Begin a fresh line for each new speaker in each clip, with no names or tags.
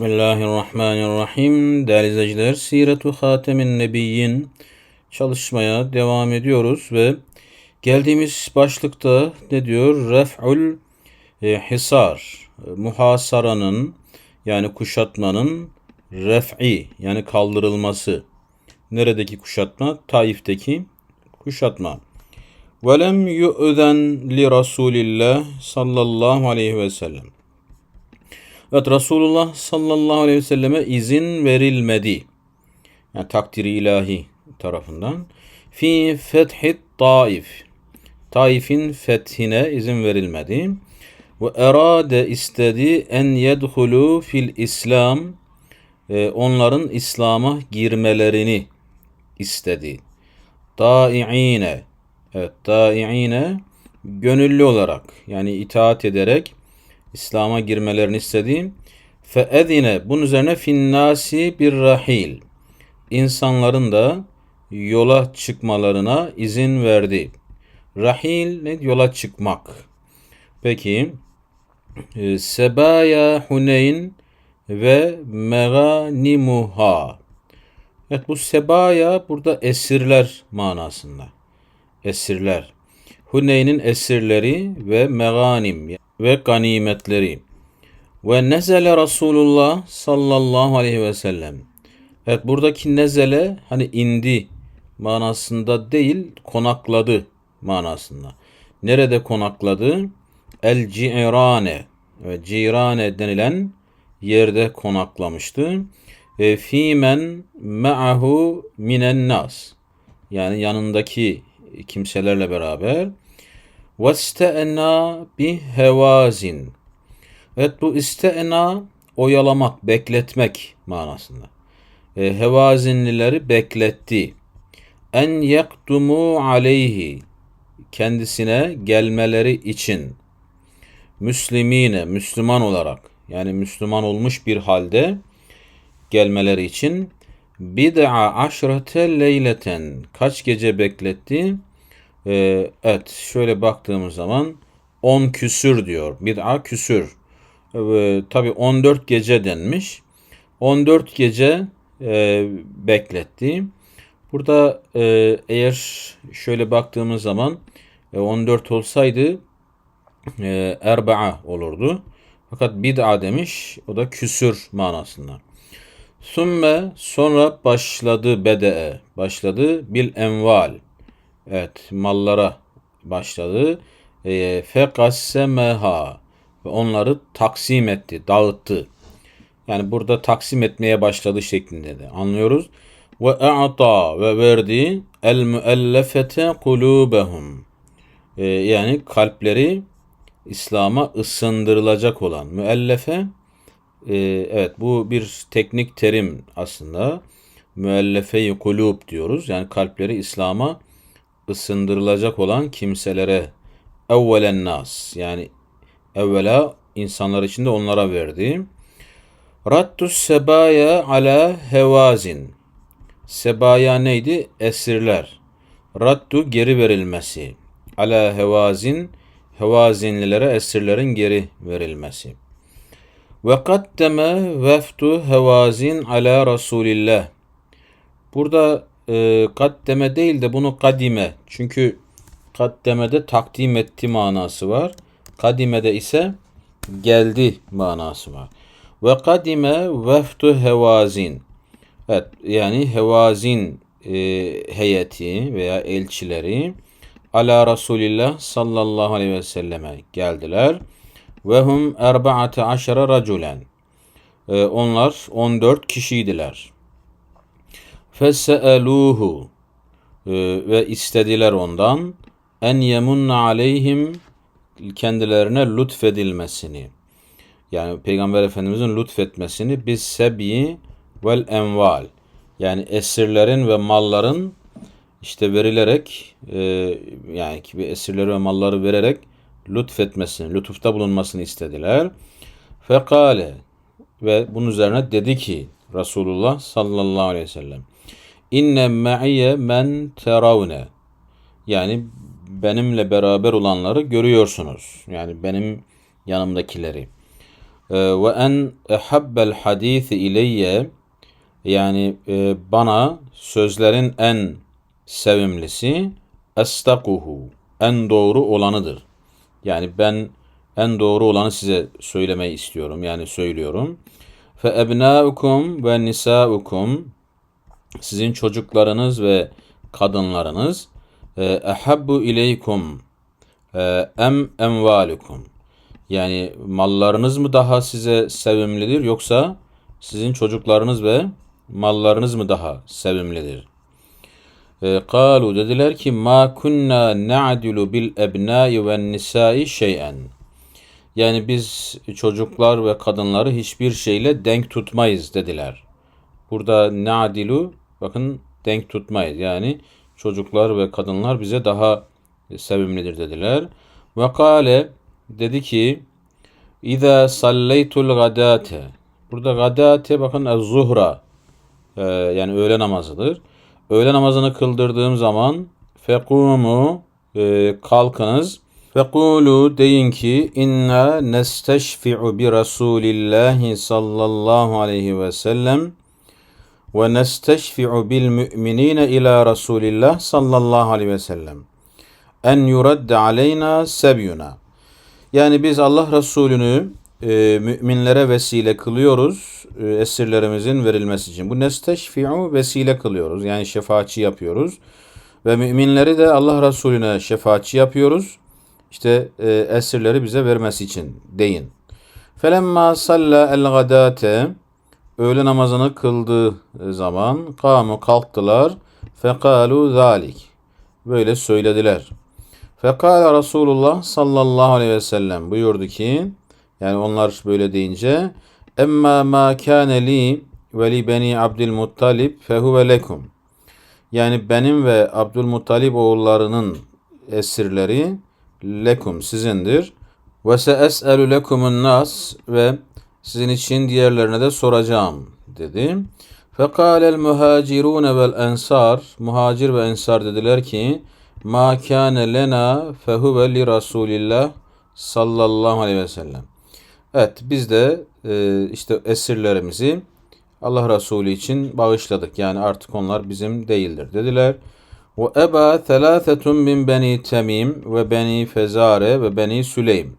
Bismillahirrahmanirrahim. Değerli izleyiciler, Siretu Hatemin Nebiyyin çalışmaya devam ediyoruz ve geldiğimiz başlıkta ne diyor? Ref'ul e, hisar, muhasaranın yani kuşatmanın ref'i yani kaldırılması. Neredeki kuşatma? Taif'teki kuşatma. Velem yu'zen li Rasulillah sallallahu aleyhi ve sellem. Evet Resulullah sallallahu aleyhi ve selleme izin verilmedi. Yani takdiri ilahi tarafından. Fi fethi Taif. Taif'in fethine izin verilmedi. Ve erade istedi en yedhulu fil İslam. Ee, onların İslam'a girmelerini istedi. Dai'ine. Evet, dai'ine gönüllü olarak yani itaat ederek İslam'a girmelerini istediğim fe edine bunun üzerine finnasi bir rahil insanların da yola çıkmalarına izin verdi. Rahil ne? Yola çıkmak. Peki e, Sebaya Huneyn ve Meganimuha. Evet bu Sebaya burada esirler manasında. Esirler. Huneyn'in esirleri ve meganim ve ganimetleri. Ve nezele Resulullah sallallahu aleyhi ve sellem. Evet buradaki nezele hani indi manasında değil konakladı manasında. Nerede konakladı? El Ci'rane ve Cirane denilen yerde konaklamıştı. E, Fimen ma'ahu minen nas. Yani yanındaki kimselerle beraber Veste'ena bi hevazin. Evet bu iste'ena oyalamak, bekletmek manasında. E, hevazinlileri bekletti. En yaktumu aleyhi kendisine gelmeleri için Müslimine, Müslüman olarak yani Müslüman olmuş bir halde gelmeleri için bid'a aşrate leyleten kaç gece bekletti? Ee, evet şöyle baktığımız zaman 10 küsür diyor. Bid'a küsür. Ee, Tabi 14 gece denmiş. 14 gece e, bekletti. Burada e, eğer şöyle baktığımız zaman e, 14 olsaydı e, erba'a olurdu. Fakat bid'a demiş. O da küsür manasında. Sümme sonra başladı bede'e. Başladı bil enval Evet mallara başladı. E, fekassemeha ve onları taksim etti, dağıttı. Yani burada taksim etmeye başladı şeklinde de anlıyoruz. Ve a'ta ve verdi el müellefete kulubehum. E, yani kalpleri İslam'a ısındırılacak olan müellefe e, evet bu bir teknik terim aslında. Müellefe-i kulub diyoruz. Yani kalpleri İslam'a ısındırılacak olan kimselere evvelen nas yani evvela insanlar içinde onlara verdi. Rattus sebaya ala hevazin. Sebaya neydi? Esirler. Raddu geri verilmesi. Ala hevazin hevazinlilere esirlerin geri verilmesi. Ve kaddeme veftu hevazin ala Resulillah. Burada e, kaddeme değil de bunu kadime. Çünkü kaddemede takdim etti manası var. Kadimede ise geldi manası var. Ve kadime veftu hevazin. Evet yani hevazin e, heyeti veya elçileri ala Resulillah sallallahu aleyhi ve selleme geldiler. Ve hum erbaate aşara raculen. E, onlar 14 kişiydiler. Fese'eluhu e, ve istediler ondan en yemunna aleyhim kendilerine lütfedilmesini. Yani Peygamber Efendimizin lütfetmesini biz sebi vel enval yani esirlerin ve malların işte verilerek e, yani gibi esirleri ve malları vererek lütfetmesini, lütufta bulunmasını istediler. Fekale ve bunun üzerine dedi ki Resulullah sallallahu aleyhi ve sellem İnne me'iyye men teravne. Yani benimle beraber olanları görüyorsunuz. Yani benim yanımdakileri. Ee, ve en ehabbel hadisi ileyye yani e, bana sözlerin en sevimlisi estakuhu en doğru olanıdır. Yani ben en doğru olanı size söylemeyi istiyorum. Yani söylüyorum. Fe ebnaukum ve nisaukum sizin çocuklarınız ve kadınlarınız e, ehabbu ileykum e, em emvalukum yani mallarınız mı daha size sevimlidir yoksa sizin çocuklarınız ve mallarınız mı daha sevimlidir? E, kalu dediler ki ma kunna na'dilu bil ebnai ve nisai şey'en. Yani biz çocuklar ve kadınları hiçbir şeyle denk tutmayız dediler. Burada na'dilu bakın denk tutmayız. Yani çocuklar ve kadınlar bize daha sevimlidir dediler. Ve kale dedi ki İza salleytul gadate Burada gadate bakın az-zuhra ee, yani öğle namazıdır. Öğle namazını kıldırdığım zaman fekumu e, kalkınız fekulu deyin ki inna nesteşfi'u bi Rasulillahi sallallahu aleyhi ve sellem ve nesteşfi'u bil müminine ila Resulillah sallallahu aleyhi ve sellem en yuradde aleyna sebyuna. Yani biz Allah Resulü'nü e, müminlere vesile kılıyoruz e, esirlerimizin verilmesi için. Bu nesteşfi'u vesile kılıyoruz. Yani şefaatçi yapıyoruz. Ve müminleri de Allah Resulüne şefaatçi yapıyoruz. İşte e, esirleri bize vermesi için deyin. Felemma salla el gadate öğle namazını kıldığı zaman kamu kalktılar fekalu zalik böyle söylediler. Fekale Resulullah sallallahu aleyhi ve sellem buyurdu ki yani onlar böyle deyince emma ma kâne li ve li beni Abdülmuttalib fehuve lekum yani benim ve Abdülmuttalib oğullarının esirleri lekum sizindir. Ve se es'elu lekumun nas ve sizin için diğerlerine de soracağım dedi. Fekalel muhacirun vel ensar muhacir ve ensar dediler ki ma kâne lena fehuve li Rasulillah sallallahu aleyhi ve sellem. Evet biz de e, işte esirlerimizi Allah Resulü için bağışladık. Yani artık onlar bizim değildir dediler. Ve eba thelâthetun min beni Temim ve beni Fezare ve beni Süleym.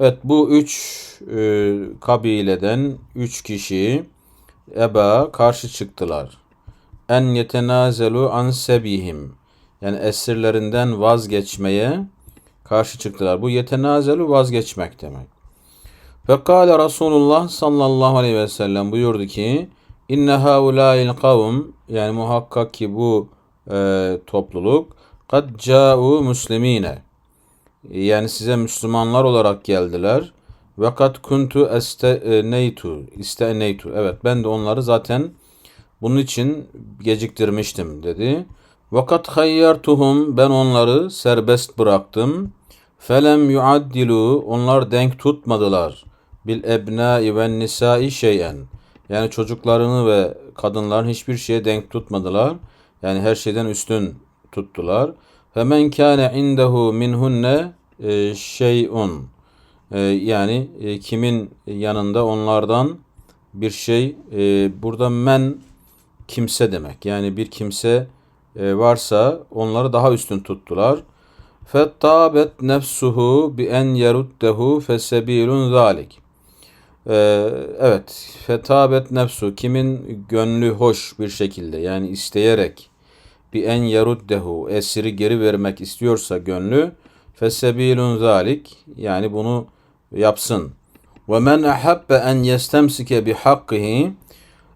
Evet bu üç e, kabileden üç kişi eba karşı çıktılar. En yetenazelu an sebihim. Yani esirlerinden vazgeçmeye karşı çıktılar. Bu yetenazelu vazgeçmek demek. Fekale Resulullah sallallahu aleyhi ve sellem buyurdu ki İnne haulail kavm yani muhakkak ki bu e, topluluk kad ca'u muslimine yani size Müslümanlar olarak geldiler. Ve kad kuntu esteneytu isteneytu. Evet ben de onları zaten bunun için geciktirmiştim dedi. Vakat hayyartuhum ben onları serbest bıraktım. Felem yuaddilu onlar denk tutmadılar. Bil ebnai ve nisai şeyen. Yani çocuklarını ve kadınların hiçbir şeye denk tutmadılar. Yani her şeyden üstün tuttular. Femen kâne indehu minhunne e, şeyun. E, yani e, kimin yanında onlardan bir şey burada men kimse demek. Yani bir kimse varsa onları daha üstün tuttular. Fettabet nefsuhu bi en yeruddehu fesebilun zalik. Evet, fetabet nefsu kimin gönlü hoş bir şekilde yani isteyerek bir en yeruddehu esiri geri vermek istiyorsa gönlü fesebilun zalik yani bunu yapsın. Ve men ahabbe en yestemsike bi hakkihi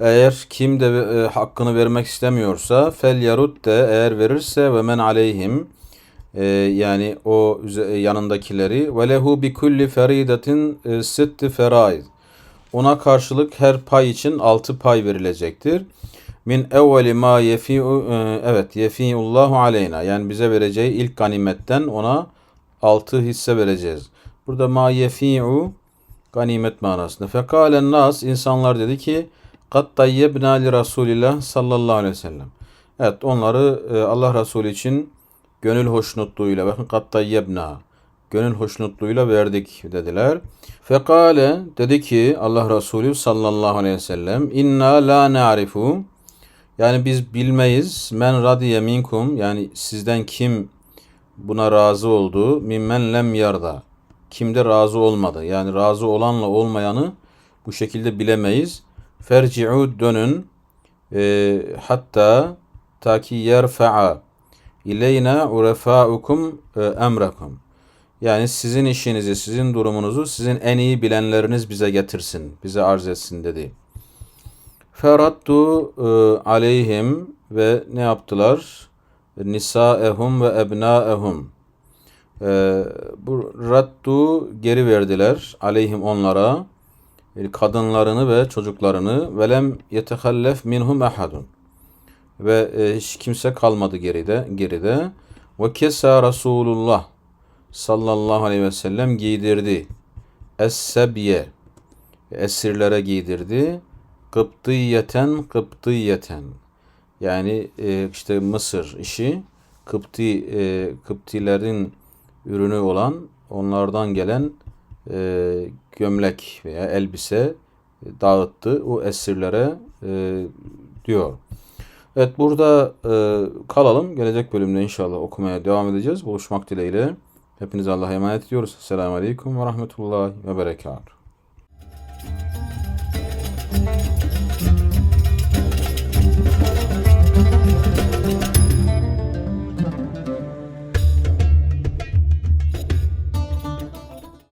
eğer kim de e, hakkını vermek istemiyorsa fel yarudde eğer verirse ve men aleyhim e, yani o yanındakileri ve lehu bi kulli feridatin e, sitti feraid ona karşılık her pay için altı pay verilecektir. Min evveli ma yefi'u e, evet yefi'ullahu aleyna yani bize vereceği ilk ganimetten ona altı hisse vereceğiz. Burada ma yefi'u ganimet manasında. Fekalen nas insanlar dedi ki kat tayyebna li Resulillah sallallahu aleyhi ve sellem. Evet onları e, Allah Resulü için gönül hoşnutluğuyla bakın kat tayyebna gönül hoşnutluğuyla verdik dediler. Fekale dedi ki Allah Resulü sallallahu aleyhi ve sellem inna la na'rifu yani biz bilmeyiz. Men radiye minkum yani sizden kim buna razı oldu? Mimmen lem yarda. Kimde razı olmadı? Yani razı olanla olmayanı bu şekilde bilemeyiz. Ferci'u dönün. E, hatta ta ki yerfa'a ileyna urefaukum e, emrekum yani sizin işinizi, sizin durumunuzu sizin en iyi bilenleriniz bize getirsin, bize arz etsin dedi. Feraddu e, aleyhim ve ne yaptılar? Nisaehum ve ebnaehum. E, bu raddu geri verdiler aleyhim onlara kadınlarını ve çocuklarını velem yetehallef minhum ahadun ve e, hiç kimse kalmadı geride geride ve kesa Resulullah sallallahu aleyhi ve sellem giydirdi. Es-sebye esirlere giydirdi. Kıptiyeten kıptiyeten yani e, işte Mısır işi Kıpti e, Kıptilerin ürünü olan onlardan gelen e, gömlek veya elbise dağıttı o esirlere e, diyor. Evet burada e, kalalım. Gelecek bölümde inşallah okumaya devam edeceğiz. Buluşmak dileğiyle. Hepinize Allah'a emanet ediyoruz. Selamun Aleyküm ve Rahmetullahi ve Berekatuhu.